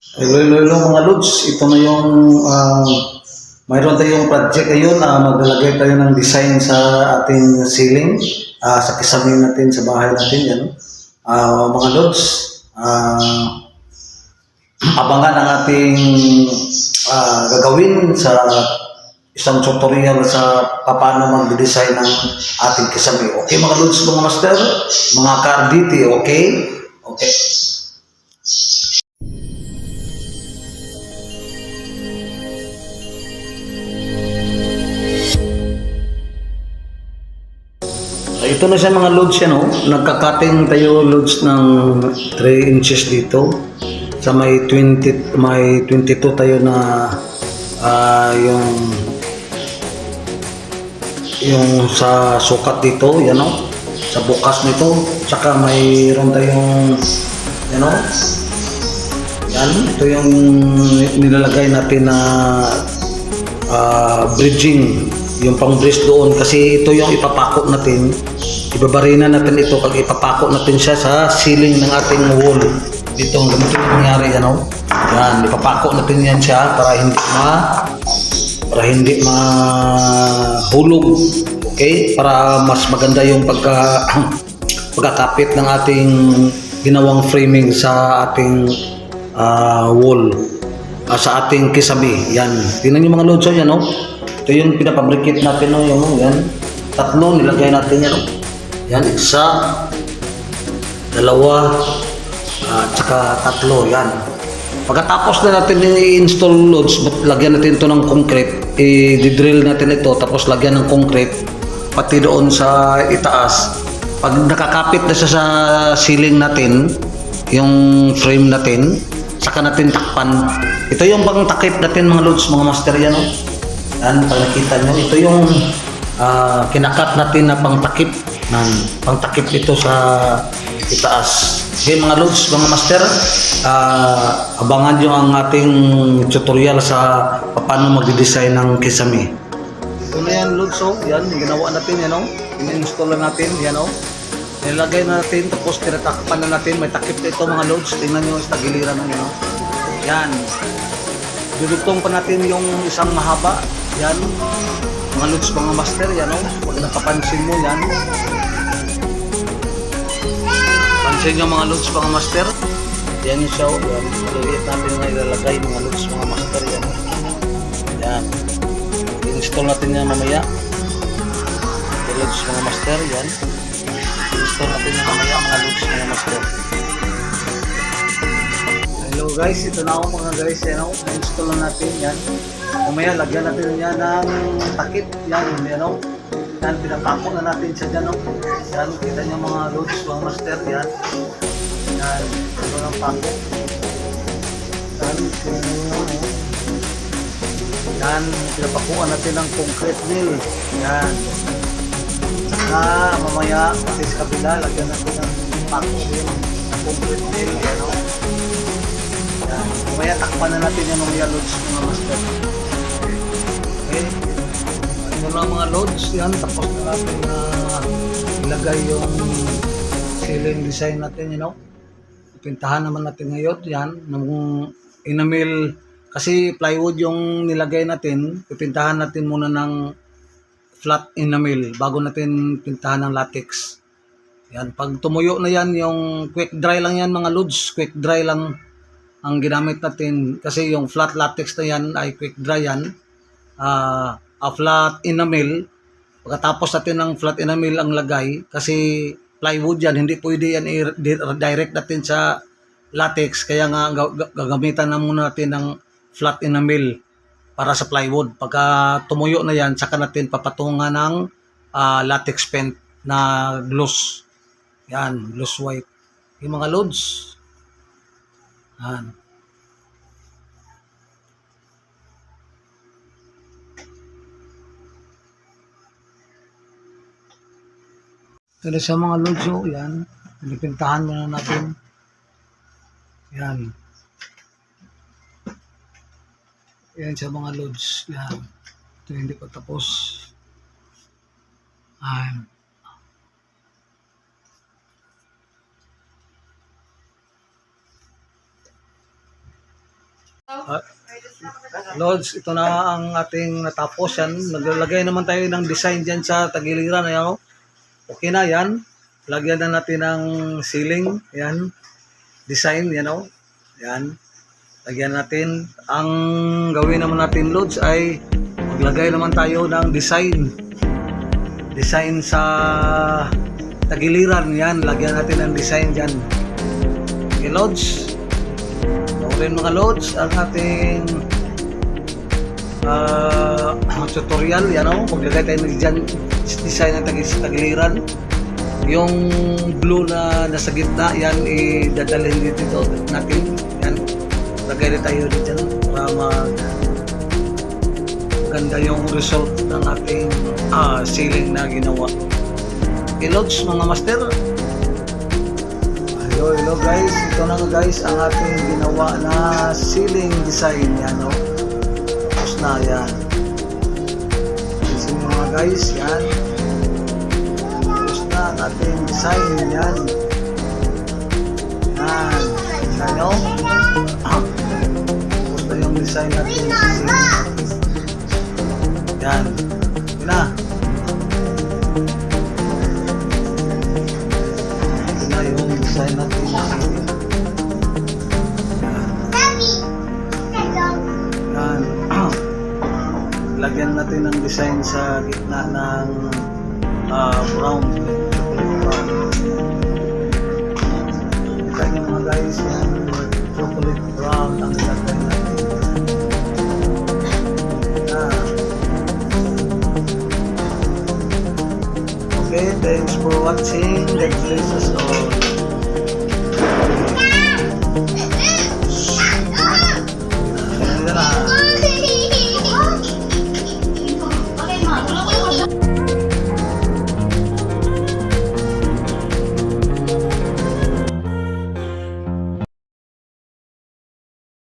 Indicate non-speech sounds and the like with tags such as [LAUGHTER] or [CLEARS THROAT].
Hello, hello, hello mga Lods. Ito na yung ah, mayroon tayong project ngayon. Uh, maglalagay tayo ng design sa ating ceiling, ah, sa kisame natin, sa bahay natin. Yan. Ah, mga Lods, ah, abangan ang ating ah, gagawin sa isang tutorial sa paano mag-design ng ating kisame. Okay mga Lods, mga Master, mga Carditi, okay? Okay. Ito na siya mga loads yan, oh. Nagkakating tayo loads ng 3 inches dito. Sa may 20, may 22 tayo na ah, yung yung sa sukat dito, yan oh. Sa bukas nito. Tsaka mayroon tayong yan oh. Yan, ito yung nilalagay natin na ah, bridging yung pang bridge doon kasi ito yung ipapako natin ibabarina natin ito pag ipapako natin siya sa ceiling ng ating wall dito ang ganito yung nangyari yan o yan ipapako natin yan siya para hindi ma para hindi mahulog okay para mas maganda yung pagka [CLEARS THROAT] pagkakapit ng ating ginawang framing sa ating ah, wall ah, sa ating kisabi. Yan. Tingnan yung mga loads oh, yan oh. Ito yung pinapabricate natin yan oh, yan. Tatlo nilagay natin yan oh. Yan, isa, dalawa, at saka tatlo, yan. Pagkatapos na natin i-install loads, lagyan natin ito ng concrete, i-drill natin ito, tapos lagyan ng concrete, pati doon sa itaas. Pag nakakapit na siya sa ceiling natin, yung frame natin, saka natin takpan. Ito yung pang takip natin mga loads, mga master yan. Oh. Yan, pag nakita nyo, ito yung ah, kinakat natin na pang takip. Nan, pang takip ito sa itaas. Okay mga loads, mga master, ah, abangan nyo ang ating tutorial sa paano magde-design ng kisame. Ito na yan, Lods, oh. Yan, ginawa natin, yan, oh. In-install na natin, yan, oh. Nilagay na natin, tapos tinatakpan na natin. May takip na ito, mga Lods. Tingnan nyo sa giliran ng yan, oh. Yan. Dudugtong pa natin yung isang mahaba. Yan. Mga Lods, mga master, yan, oh. Pag nakapansin mo, yan. Pansin nyo, mga Lods, mga master. Yan yung oh. Yan. Maliliit natin na ilalagay, mga Lods, mga master, yan, oh. Yan. I-install natin yan mamaya. Okay, loads mga master, yan. I-install natin yan mamaya mga loads mga master. Hello guys, ito na ako mga guys. Yan ako, na-install na natin yan. Mamaya lagyan natin yan ng takip. Yan, yan o. Yan, pinapako na natin siya dyan o. Yan, kita niyo mga loads mga master, yan. Yan, ito ng pako. Yan, yan, pinapakuha natin ng concrete mill. Yan. Saka mamaya, pati sa kabila, lagyan natin ng pako din ng concrete mill. Yan, o. Yan. Mamaya, takpan na natin yung mga loads mga master. Okay. Ito na mga loads. Yan, tapos na natin na ilagay yung ceiling design natin, you know. Pintahan naman natin ngayon. Yan, ng enamel kasi plywood yung nilagay natin, pipintahan natin muna ng flat enamel bago natin pintahan ng latex. Yan, pag tumuyo na yan, yung quick dry lang yan mga loads, quick dry lang ang ginamit natin kasi yung flat latex na yan ay quick dry yan. Ah, a flat enamel, pagkatapos natin ng flat enamel ang lagay kasi plywood yan, hindi pwede yan i-direct natin sa latex kaya nga ga- ga- gagamitan na muna natin ng flat enamel para sa plywood. Pagka tumuyo na yan, saka natin papatungan ng ah, latex paint na gloss. Yan, gloss white. Yung mga loads. Yan. Pero sa mga loads, oh, yan. Pinipintahan muna natin. Yan. Yan sa mga loads. Yan. Ito hindi pa tapos. Yan. Ah, Lods, ito na ang ating natapos yan. Naglagay naman tayo ng design dyan sa tagiliran. Ayan, oh. Okay na yan. Lagyan na natin ng ceiling. Yan. Design, yan o. Yan. Lagyan natin. Ang gawin naman natin, Lods, ay maglagay naman tayo ng design. Design sa tagiliran. Yan. Lagyan natin ng design dyan. Okay, Lods. Ulit mga loads, ang ating ah, [CLEARS THROAT] tutorial, yan o, maglagay tayo ng dyan, design ng tagi tagiliran. Yung blue na nasa gitna, yan, idadalhin dito natin. Yan, lagay na tayo dito para mag ganda yung result ng ating ah, ceiling na ginawa. Loads, mga master, Hello, hello guys. Ito na guys ang ating ginawa na ceiling design. Yan, no? Tapos na, yan. Guys, yan. Tapos na ang ating design. Yan. Yan. Yan, no? Tapos na yung design natin. Yan. Yan Lagyan natin ng design sa gitna ng ah, brown. Kita niyo mga guys, yan. Chocolate brown ang lagay natin. Yan. Okay, thanks for watching. God bless us